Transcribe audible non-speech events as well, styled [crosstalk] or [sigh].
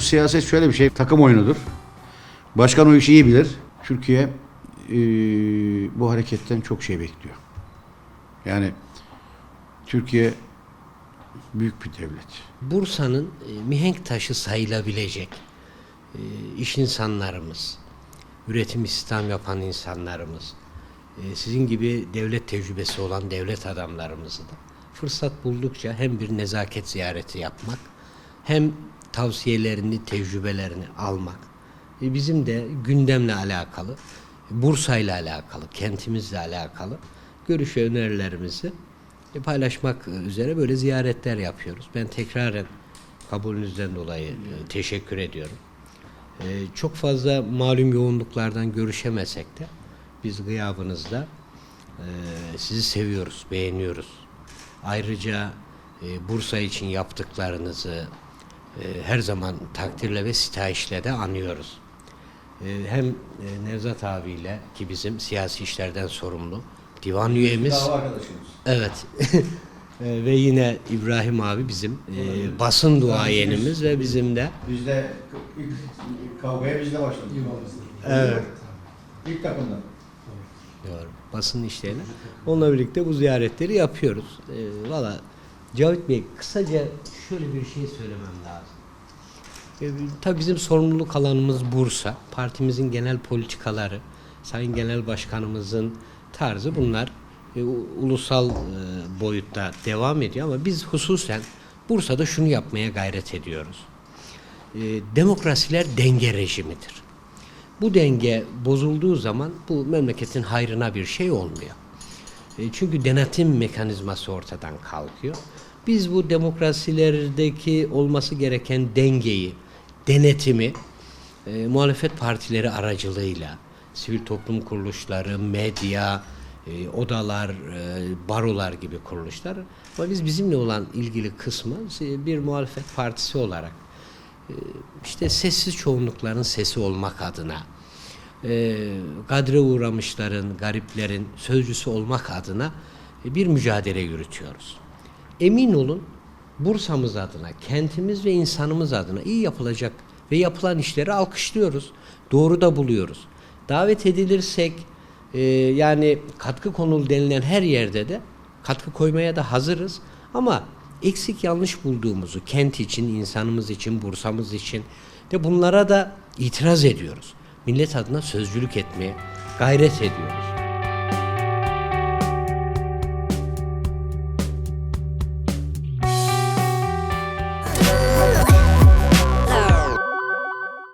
siyaset şöyle bir şey, takım oyunudur. Başkan o işi iyi bilir. Türkiye eee, bu hareketten çok şey bekliyor. Yani Türkiye büyük bir devlet. Bursa'nın e, mihenk taşı sayılabilecek e, iş insanlarımız, üretim istihdam yapan insanlarımız, e, sizin gibi devlet tecrübesi olan devlet adamlarımızı da fırsat buldukça hem bir nezaket ziyareti yapmak, hem tavsiyelerini, tecrübelerini almak, e, bizim de gündemle alakalı, Bursa'yla alakalı, kentimizle alakalı görüş ve önerilerimizi e, paylaşmak üzere böyle ziyaretler yapıyoruz. Ben tekraren kabulünüzden dolayı e, teşekkür ediyorum. E, Çok fazla malum yoğunluklardan görüşemesek de biz gıyabınızda sizi seviyoruz, beğeniyoruz. Ayrıca Bursa için yaptıklarınızı her zaman takdirle ve sitayişle de anıyoruz. E, Hem e, Nevzat abiyle ki bizim siyasi işlerden sorumlu divan üyemiz. arkadaşımız. Evet. [laughs] E, ve yine İbrahim abi bizim e, basın duayenimiz ve bizim de Biz de ilk kavgaya biz de başladık. Evet. İlk takımda. Doğru. Basın işlerine. Onunla birlikte bu ziyaretleri yapıyoruz. E, Valla Cavit Bey kısaca şöyle bir şey söylemem lazım. E, tabii bizim sorumluluk alanımız Bursa. Partimizin genel politikaları, Sayın Genel Başkanımızın tarzı bunlar e, ulusal e, boyutta devam ediyor ama biz hususen Bursa'da şunu yapmaya gayret ediyoruz. Demokrasiler denge rejimidir. Bu denge bozulduğu zaman bu memleketin hayrına bir şey olmuyor. Çünkü denetim mekanizması ortadan kalkıyor. Biz bu demokrasilerdeki olması gereken dengeyi, denetimi e, muhalefet partileri aracılığıyla, sivil toplum kuruluşları, medya, e, odalar, e, barolar gibi kuruluşlar ama biz bizimle olan ilgili kısmı bir muhalefet partisi olarak e, işte sessiz çoğunlukların sesi olmak adına e, gadre uğramışların, gariplerin sözcüsü olmak adına e, bir mücadele yürütüyoruz. Emin olun Bursa'mız adına, kentimiz ve insanımız adına iyi yapılacak ve yapılan işleri alkışlıyoruz. Doğru da buluyoruz. Davet edilirsek e, yani katkı konulu denilen her yerde de katkı koymaya da hazırız. Ama eksik yanlış bulduğumuzu kent için, insanımız için, Bursa'mız için de bunlara da itiraz ediyoruz. Millet adına sözcülük etmeye gayret ediyoruz.